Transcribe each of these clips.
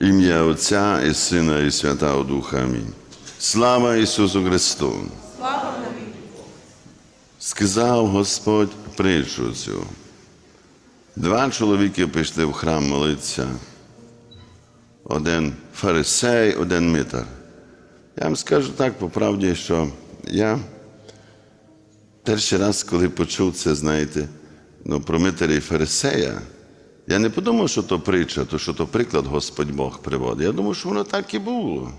Ім'я Отця і Сина, і Святого Духа. Амінь. Слава Ісусу Христу! Слава навіки! Сказав Господь притчу цю. Два чоловіки пішли в храм молитися. Один фарисей, один митар. Я вам скажу так по правді, що я перший раз, коли почув це, знаєте, ну, про митаря і фарисея, я не подумав, що то притча, то що то приклад Господь Бог приводить. Я думав, що воно так і було.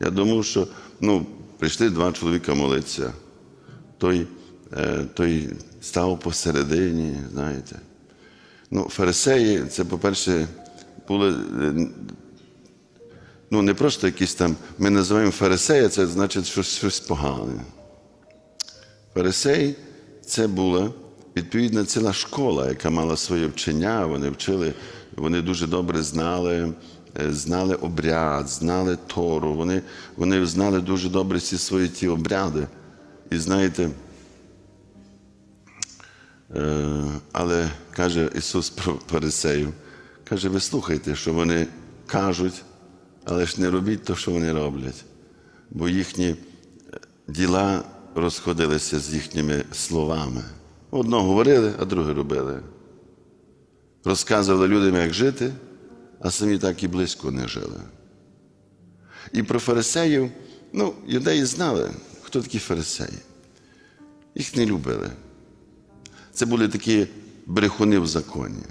Я думав, що ну, прийшли два чоловіка молитися. Той, е, той став посередині, знаєте. Ну, фарисеї, це, по-перше, були е, ну, не просто якісь там, ми називаємо фарисея, це значить щось, щось погане. Фарисей це була відповідна ціла школа, яка мала своє вчення. Вони вчили, вони дуже добре знали, е, знали обряд, знали Тору, вони, вони знали дуже добре всі свої ті обряди. І знаєте, е, але каже Ісус про фарисеїв, каже, ви слухайте, що вони кажуть, але ж не робіть те, що вони роблять, бо їхні е, діла розходилися з їхніми словами. Одно говорили, а друге робили. Розказували людям, як жити, а самі так і близько не жили. І про фарисеїв, ну, юдеї знали, хто такі фарисеї. Їх не любили. Це були такі брехуни в законі.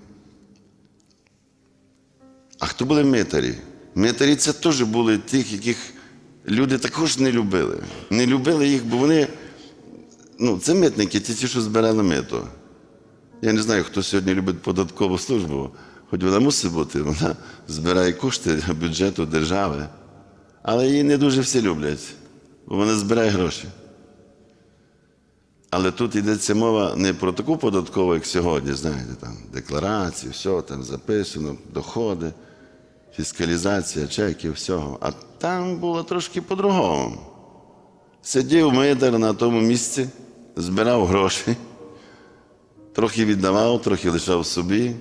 А хто були митарі? Митарі це теж були тих, яких люди також не любили. Не любили їх, бо вони, ну, це митники, ті, ті, що збирали мито. Я не знаю, хто сьогодні любить податкову службу, хоч вона мусить бути, вона збирає кошти бюджету держави. Але її не дуже всі люблять, бо вона збирає гроші. Але тут йдеться мова не про таку податкову, як сьогодні, знаєте, там декларації, все там записано, доходи, фіскалізація чеків, всього. А там було трошки по-другому. Сидів митар на тому місці, збирав гроші, трохи віддавав, трохи лишав собі.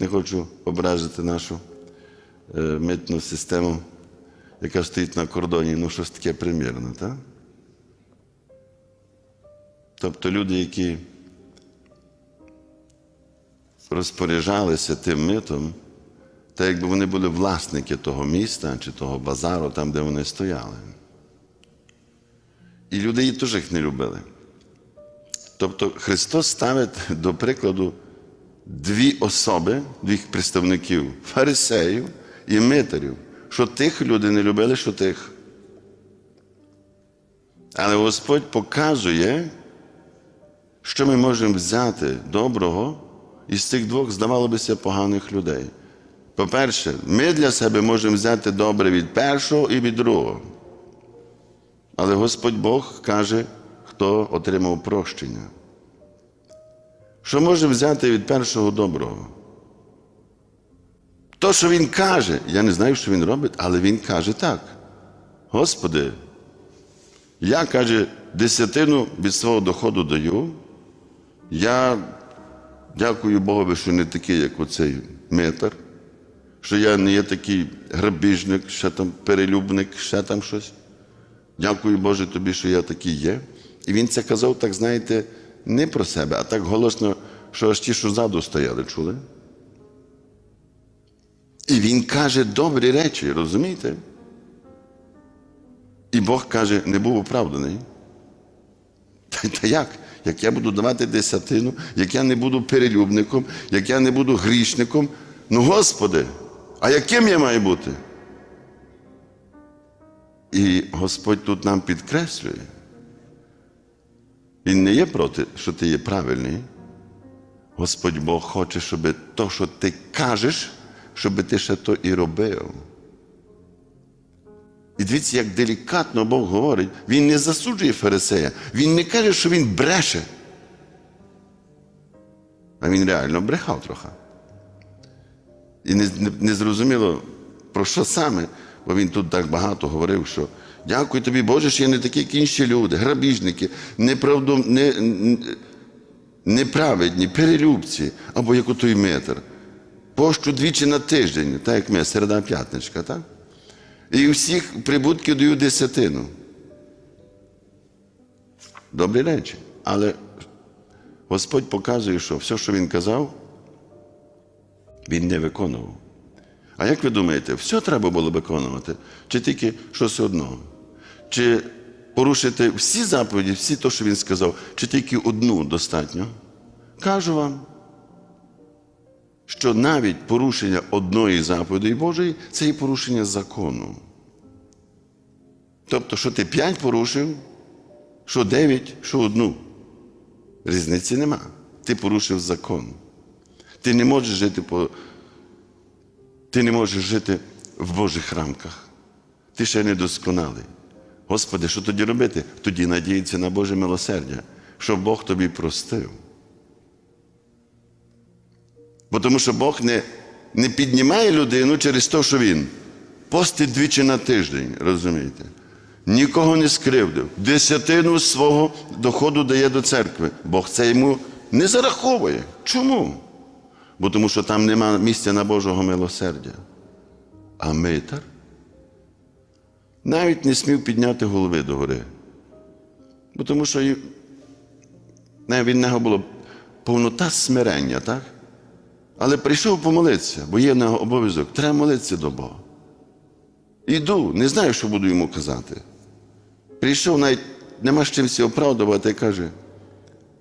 Не хочу ображити нашу е, митну систему, яка стоїть на кордоні, ну щось таке примірне, так? Тобто люди, які розпоряджалися тим митом, так якби вони були власники того міста чи того базару, там, де вони стояли. І люди її теж не любили. Тобто Христос ставить до прикладу дві особи, двох представників фарисеїв і митарів, що тих люди не любили, що тих. Але Господь показує, що ми можемо взяти доброго із цих двох, здавалося бися, поганих людей. По-перше, ми для себе можемо взяти добре від першого і від другого. Але Господь Бог каже, хто отримав прощення. Що може взяти від першого доброго? То, що він каже, я не знаю, що він робить, але він каже так. Господи, я каже, десятину від свого доходу даю. Я дякую Богові, що не такий, як оцей метр, що я не є такий грабіжник, ще там перелюбник, ще там щось. Дякую Боже тобі, що я такий є. І він це казав, так знаєте, не про себе, а так голосно, що аж ті, що ззаду стояли, чули. І він каже добрі речі, розумієте? І Бог каже, не був оправданий. Та, та як? Як я буду давати десятину, як я не буду перелюбником, як я не буду грішником. Ну, Господи, а яким я маю бути? І Господь тут нам підкреслює. Він не є проти, що ти є правильний. Господь Бог хоче, щоб то, що ти кажеш, щоб ти ще то і робив. І дивіться, як делікатно Бог говорить, він не засуджує фарисея, він не каже, що він бреше. А він реально брехав трохи. І не, не, не зрозуміло, про що саме, бо він тут так багато говорив, що дякую тобі, Боже, що я не такі, як інші люди, грабіжники, неправду, не, не- неправедні, перелюбці, або як отой метр. Пощу двічі на тиждень, так як ми, середа п'ятничка, так? І всіх прибутків даю десятину. Добрі речі. Але Господь показує, що все, що він казав, він не виконував. А як ви думаєте, все треба було виконувати? Чи тільки щось одного? Чи порушити всі заповіді, всі те, що він сказав, чи тільки одну достатньо? Кажу вам, що навіть порушення одної заповіді Божої це і порушення закону. Тобто, що ти п'ять порушив, що дев'ять, що одну. Різниці нема. Ти порушив закон. Ти не можеш жити по. Ти не можеш жити в Божих рамках. Ти ще не досконалий. Господи, що тоді робити? Тоді надіятися на Боже милосердя, щоб Бог тобі простив. Бо тому що Бог не, не піднімає людину через те, що він постить двічі на тиждень, розумієте? Нікого не скривдив. Десятину свого доходу дає до церкви. Бог це йому не зараховує. Чому? Бо тому що там нема місця на Божого милосердя. А митар навіть не смів підняти голови догори. Бо тому що від нього було повнота смирення, так? Але прийшов помолитися, бо є в нього обов'язок. Треба молитися до Бога. Іду, не знаю, що буду йому казати. Прийшов, навіть нема з чимся оправдувати і каже: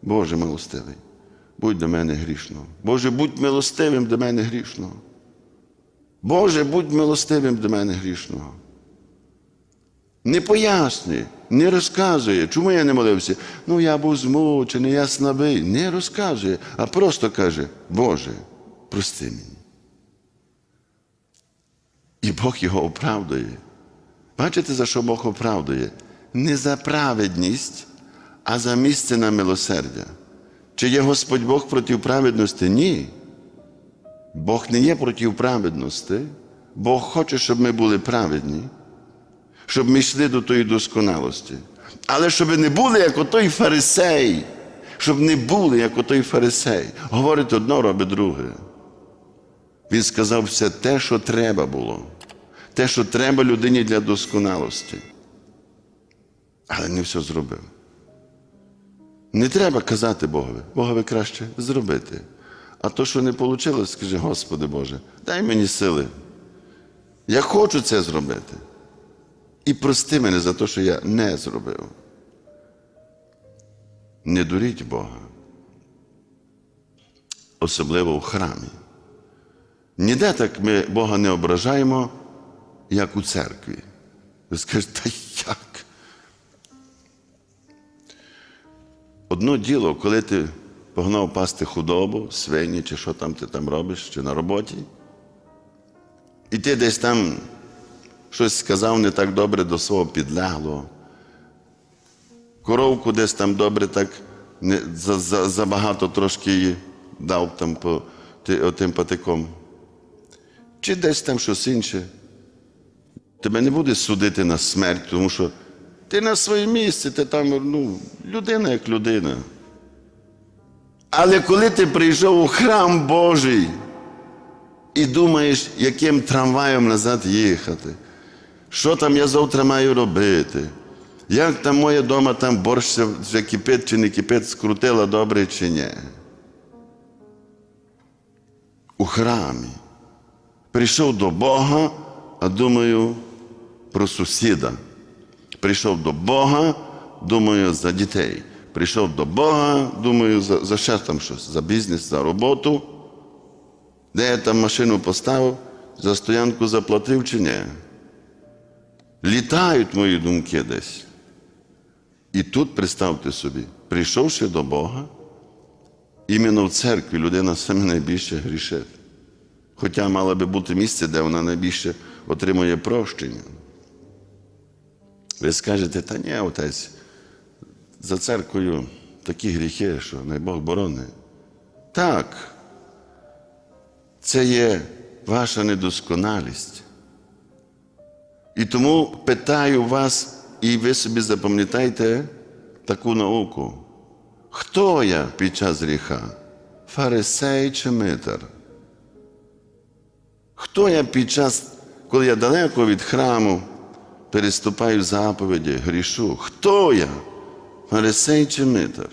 Боже милостивий, будь до мене грішного. Боже, будь милостивим до мене грішного. Боже, будь милостивим до мене грішного. Не пояснює, не розказує, чому я не молився. Ну, я був змучений, я слабий. Не розказує, а просто каже: Боже, прости мені. І Бог його оправдує. Бачите, за що Бог оправдує? Не за праведність, а за місце на милосердя. Чи є Господь Бог проти праведності? Ні. Бог не є проти праведності. Бог хоче, щоб ми були праведні, щоб ми йшли до тої досконалості. Але щоб не були, як отой фарисей, щоб не були, як отой фарисей. Говорить одно, робить друге. Він сказав все те, що треба було, те, що треба людині для досконалості. Але не все зробив. Не треба казати Богові, Богові краще зробити. А то, що не вийшло, скажи, Господи Боже, дай мені сили. Я хочу це зробити. І прости мене за те, що я не зробив. Не дуріть Бога. Особливо в храмі. Ніде так ми Бога не ображаємо, як у церкві. Ви скажете, та як? Одно діло, коли ти погнав пасти худобу, свині, чи що там ти там робиш, чи на роботі, і ти десь там щось сказав не так добре до свого підлеглого. Коровку десь там добре так не, за, за, забагато трошки її дав там по, ти, отим патиком. Чи десь там щось інше. Тебе не буде судити на смерть, тому що ти на своєму місці, ти там ну, людина як людина. Але коли ти прийшов у храм Божий і думаєш, яким трамваєм назад їхати, що там я завтра маю робити, як там моя дома там борщ вже кипить чи не кипить, скрутила добре чи ні. У храмі. Прийшов до Бога, а думаю про сусіда. Прийшов до Бога, думаю за дітей. Прийшов до Бога, думаю, за, за ще там щось, за бізнес, за роботу. Де я там машину поставив, за стоянку заплатив чи ні. Літають мої думки десь. І тут представте собі, прийшовши до Бога, іменно в церкві людина саме найбільше грішить. Хоча мало би бути місце, де вона найбільше отримує прощення. Ви скажете, та ні, отець, за церквою такі гріхи, що най Бог борони. Так, це є ваша недосконалість. І тому питаю вас, і ви собі запам'ятайте таку науку. Хто я під час гріха? Фарисей чи митар? Хто я під час, коли я далеко від храму, переступаю заповіді, грішу? Хто я? Фарисей чи митар?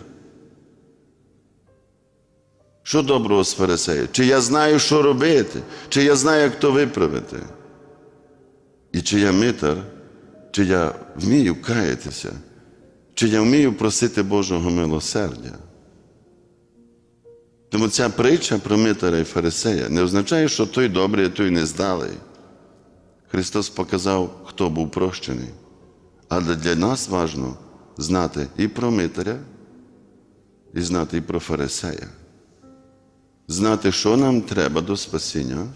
Що доброго з фарисею? Чи я знаю, що робити? Чи я знаю, як то виправити? І чи я митар, чи я вмію каятися, чи я вмію просити Божого милосердя? Тому ця притча про митаря і фарисея не означає, що той добрий, а той нездалий. Христос показав, хто був прощений. Але для нас важливо знати і про митаря, і знати і про фарисея. Знати, що нам треба до спасіння,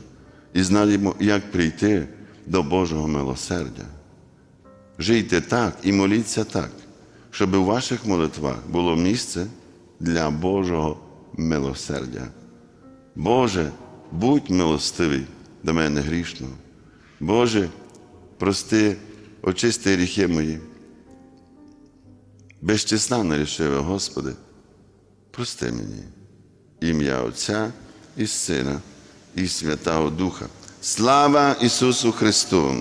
і знати, як прийти до Божого милосердя. Жийте так і моліться так, щоб у ваших молитвах було місце для Божого милосердя. Боже, будь милостивий до мене грішного. Боже, прости, очисти гріхи мої. Безчисна нарішиве, Господи, прости мені. Ім'я Отця і Сина, і Святого Духа. Слава Ісусу Христу!